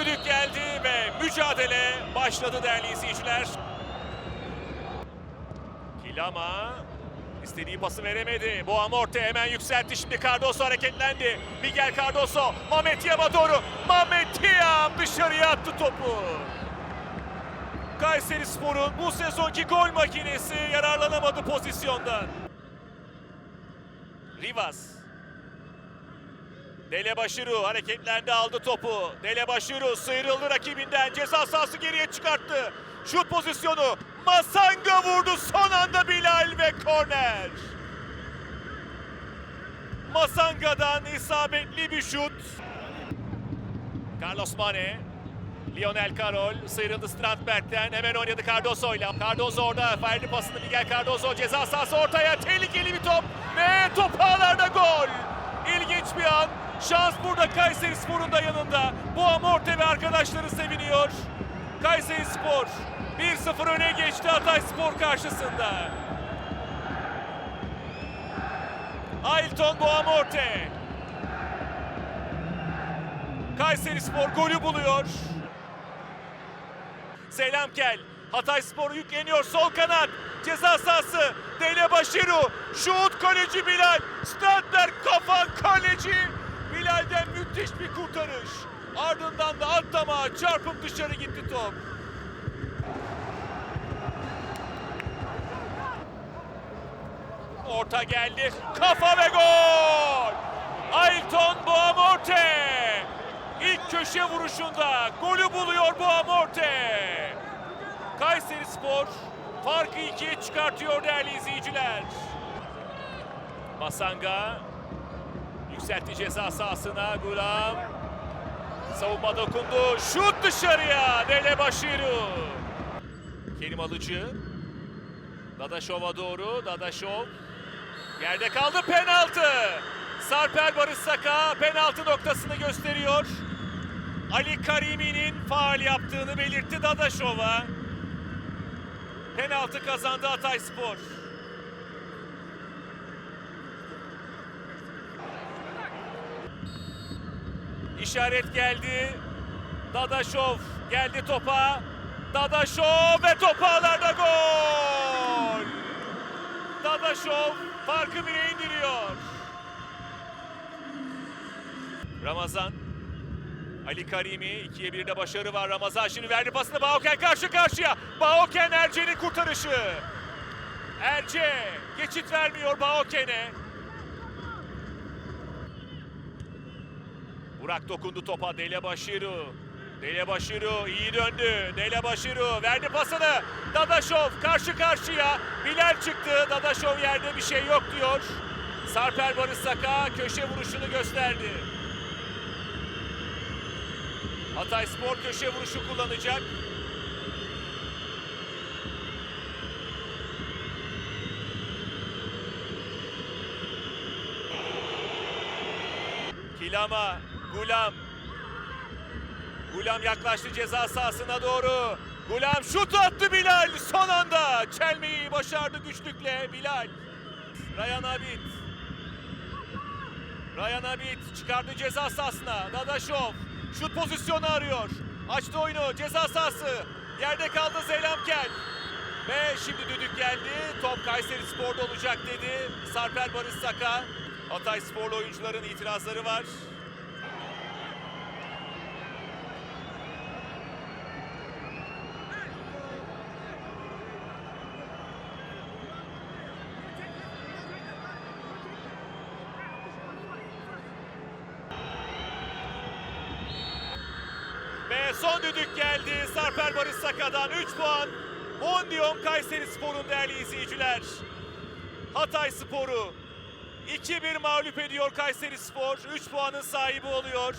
Düdük geldi ve mücadele başladı değerli izleyiciler. Kilama istediği pası veremedi. Bu Amorte hemen yükseltti. Şimdi Cardoso hareketlendi. Miguel Cardoso Mehmet Tiam'a doğru. Mehmet Tiam dışarıya attı topu. Kayseri Spor'un bu sezonki gol makinesi yararlanamadı pozisyondan. Rivas. Dele Başuru hareketlendi aldı topu. Dele Başuru sıyrıldı rakibinden. Ceza sahası geriye çıkarttı. Şut pozisyonu. Masanga vurdu son anda Bilal ve korner. Masanga'dan isabetli bir şut. Carlos Mane. Lionel Carroll sıyrıldı Strandberg'den hemen oynadı Cardoso'yla. Cardozo orada verdi pasını Miguel Cardozo ceza sahası ortaya tehlikeli bir top ve top ağlarda gol. İlginç bir an. Şans burada Kayseri Spor'un da yanında. Bu Amorte ve arkadaşları seviniyor. Kayseri Spor 1-0 öne geçti Hatay Spor karşısında. Ailton Boamorte. Kayseri Spor golü buluyor. Selamkel. Hatay Spor yükleniyor sol kanat. Ceza sahası. Dele Başiru. Şut kaleci Bilal. Stadler kafa kaleci. Bilal'den müthiş bir kurtarış. Ardından da atlama çarpıp dışarı gitti top. Orta geldi. Kafa ve gol. Ailton Boamorte. İlk köşe vuruşunda golü buluyor Boamorte. Kayseri Spor farkı ikiye çıkartıyor değerli izleyiciler. Masanga yükseltti ceza sahasına Gulam. Savunma dokundu. Şut dışarıya. Dele Başiru. Kerim Alıcı. Dadaşov'a doğru. Dadaşov. Yerde kaldı penaltı. Sarper Barış Saka penaltı noktasını gösteriyor. Ali Karimi'nin faal yaptığını belirtti Dadaşov'a. Penaltı kazandı Hatay Spor. İşaret geldi. Dadaşov geldi topa. Dadaşov ve top ağlarda gol. Dadaşov farkı bire indiriyor. Ramazan. Ali Karimi 2'ye 1'de başarı var. Ramazan şimdi verdi pasını Baoken karşı karşıya. Baoken Erce'nin kurtarışı. Erce geçit vermiyor Baoken'e. Burak dokundu topa Dele Başiru. Dele Başiru iyi döndü. Dele Başiru verdi pasını. Dadaşov karşı karşıya. Bilal çıktı. Dadaşov yerde bir şey yok diyor. Sarper Barış Saka köşe vuruşunu gösterdi. Hatay Spor köşe vuruşu kullanacak. Kilama, Gulam. Gulam yaklaştı ceza sahasına doğru. Gulam şut attı Bilal son anda. Çelmeyi başardı güçlükle Bilal. Ryan Abid. Ryan Abid çıkardı ceza sahasına. Dadaşov şut pozisyonu arıyor. Açtı oyunu ceza sahası. Yerde kaldı Zeylamkel. Ve şimdi düdük geldi. Top Kayseri Spor'da olacak dedi. Sarper Barış Saka. Hatay Sporlu oyuncuların itirazları var. Son düdük geldi Sarper Barış Saka'dan 3 puan. Mondium Kayseri Spor'un değerli izleyiciler. Hatay Spor'u 2-1 mağlup ediyor Kayseri Spor. 3 puanın sahibi oluyor.